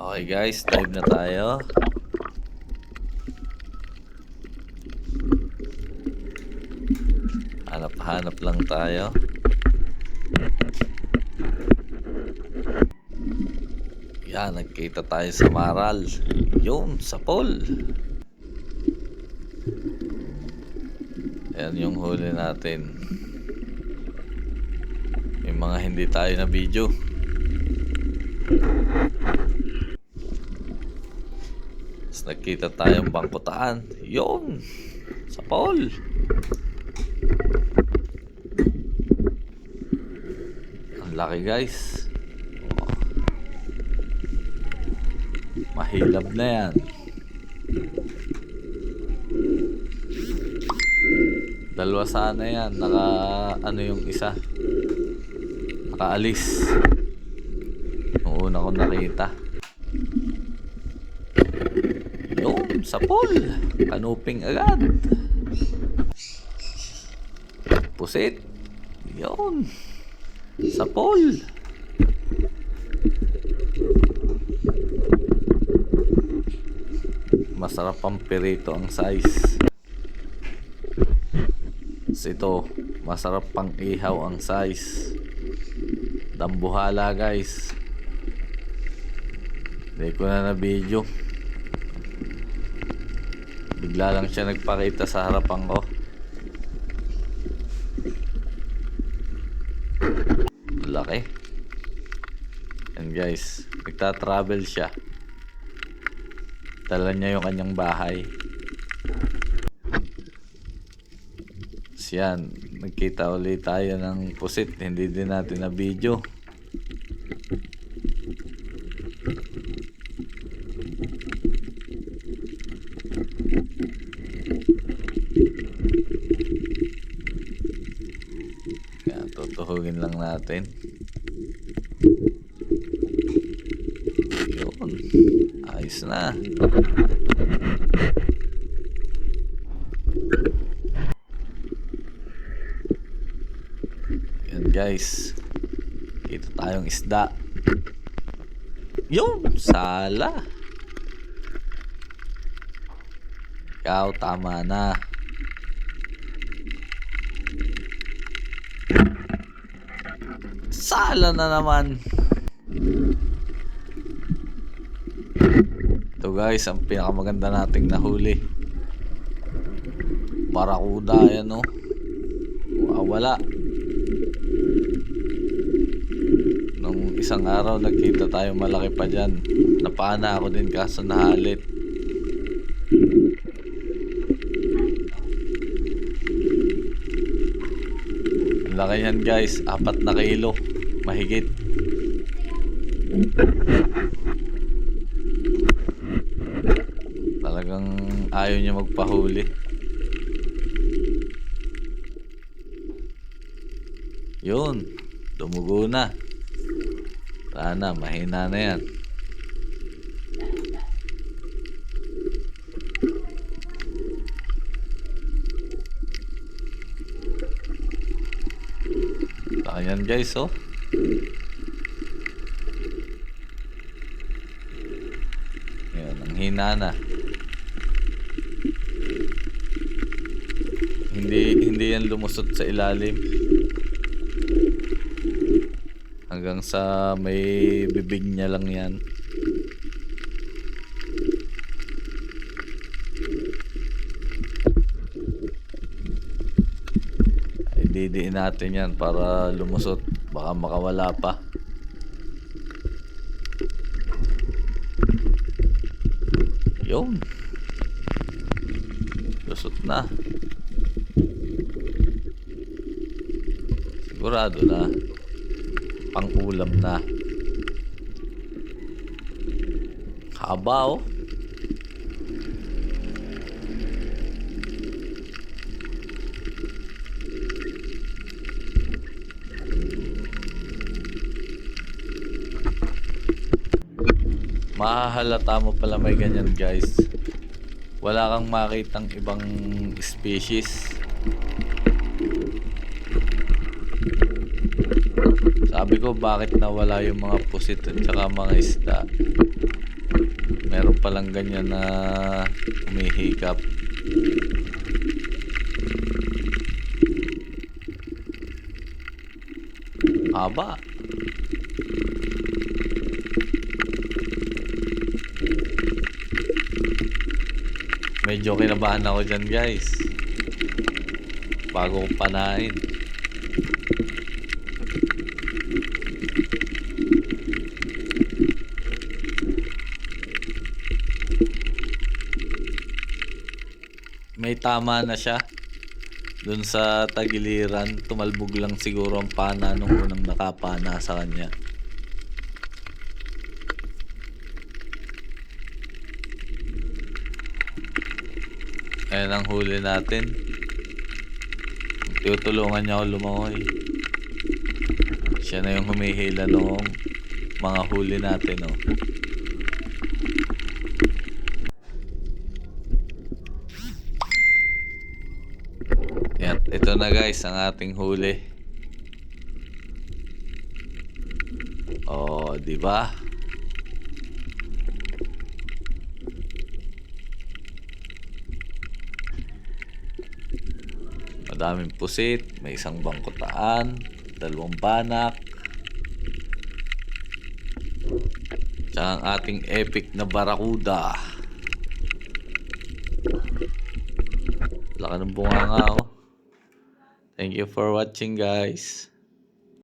Okay guys, dive na tayo. Hanap-hanap lang tayo. Yan, nagkita tayo sa Maral. Yun, sa pool. Yan yung huli natin. May mga hindi tayo na video. Tapos nagkita tayong bangkutaan. Yun! Sa pool. Ang laki guys. Oh. Mahilab na yan. Dalawa sana yan. Naka ano yung isa. Nakaalis. Nung una ko nakita. Yun, sa pool. Kanuping agad. Pusit. Yun. Sa pool. Masarap ang pirito ang size. Ito, masarap pang ihaw ang size. Dambuhala guys. Hindi ko na na video. Bigla lang siya nagpakita sa harapan ko. Laki. And guys, nagta-travel siya. Dala niya yung kanyang bahay. Tapos yan, nagkita ulit tayo ng pusit. Hindi din natin na video. Lang natin. Yun. Ayos na. Yan guys. Ito tayong isda. Yun! Sala. Ikaw, tama na. Sala na naman. Ito guys, ang pinakamaganda nating nahuli. Barakuda yan oh. Wala. Nung isang araw nagkita tayo malaki pa dyan. Napana ako din kaso nahalit. Ang laki yan guys, apat na kilo. Mahigit. Talagang ayaw niya magpahuli. Yun, dumugo na. Sana, mahina na yan. Ayan guys, oh. Yan, ang hina na. Hindi hindi yan lumusot sa ilalim. Hanggang sa may bibig niya lang yan. Ay, didiin natin yan para lumusot. Baka makawala pa. Yun. Lusot na. Sigurado na. Pang-ulam na. Haba oh. Mahahalata mo pala may ganyan guys. Wala kang makitang ibang species. Sabi ko bakit nawala yung mga pusit at saka mga isda. Meron palang ganyan na humihikap. Haba. Medyo kinabahan ako dyan guys. Bago kong panain. May tama na siya. Doon sa tagiliran, tumalbog lang siguro ang pana nung unang nakapana sa kanya. Ayan ang huli natin. Tutulungan niya ako lumangoy. Siya na yung humihila noong mga huli natin, oh. Yan, ito na guys ang ating huli. Oh, di ba? Madaming pusit, may isang bangkotaan, dalawang banak. Tsaka ang ating epic na barakuda. Laka ng bunga nga oh. Thank you for watching guys.